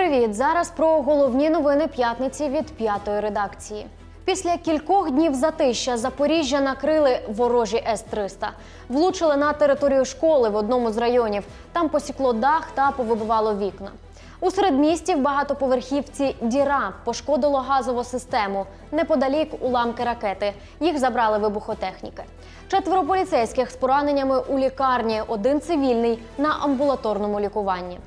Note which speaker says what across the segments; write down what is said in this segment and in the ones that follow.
Speaker 1: Привіт! Зараз про головні новини п'ятниці від п'ятої редакції. Після кількох днів затища Запоріжжя накрили ворожі С-300. Влучили на територію школи в одному з районів. Там посікло дах та повибивало вікна. У середмісті в багатоповерхівці Діра пошкодило газову систему. Неподалік уламки ракети. Їх забрали вибухотехніки. Четверо поліцейських з пораненнями у лікарні, один цивільний на амбулаторному лікуванні.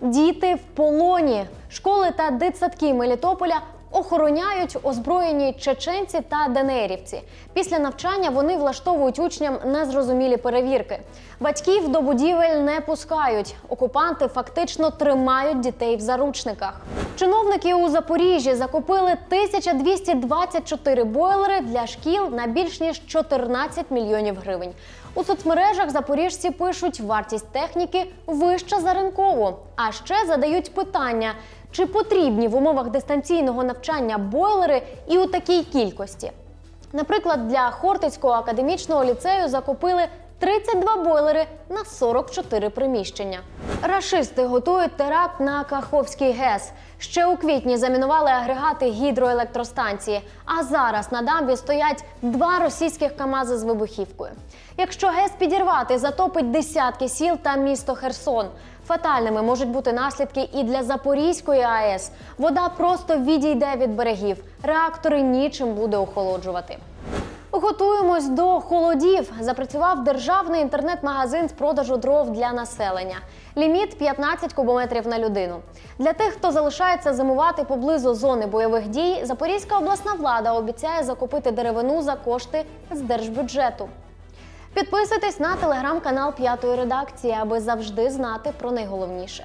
Speaker 1: Діти в полоні. Школи та дитсадки Мелітополя охороняють озброєні чеченці та денерівці. Після навчання вони влаштовують учням незрозумілі перевірки. Батьків до будівель не пускають. Окупанти фактично тримають дітей в заручниках. Чиновники у Запоріжжі закупили 1224 бойлери для шкіл на більш ніж 14 мільйонів гривень. У соцмережах запоріжці пишуть, вартість техніки вища за ринкову. А ще задають питання, чи потрібні в умовах дистанційного навчання бойлери і у такій кількості. Наприклад, для Хортицького академічного ліцею закупили 32 бойлери на 44 приміщення. Рашисти готують теракт на Каховський ГЕС. Ще у квітні замінували агрегати гідроелектростанції. А зараз на дамбі стоять два російських КАМАЗи з вибухівкою. Якщо ГЕС підірвати, затопить десятки сіл та місто Херсон. Фатальними можуть бути наслідки і для Запорізької АЕС. Вода просто відійде від берегів. Реактори нічим буде охолоджувати. Готуємось до холодів. Запрацював державний інтернет-магазин з продажу дров для населення. Ліміт 15 кубометрів на людину. Для тих, хто залишається зимувати поблизу зони бойових дій, Запорізька обласна влада обіцяє закупити деревину за кошти з держбюджету. Підписуйтесь на телеграм-канал П'ятої редакції, аби завжди знати про найголовніше.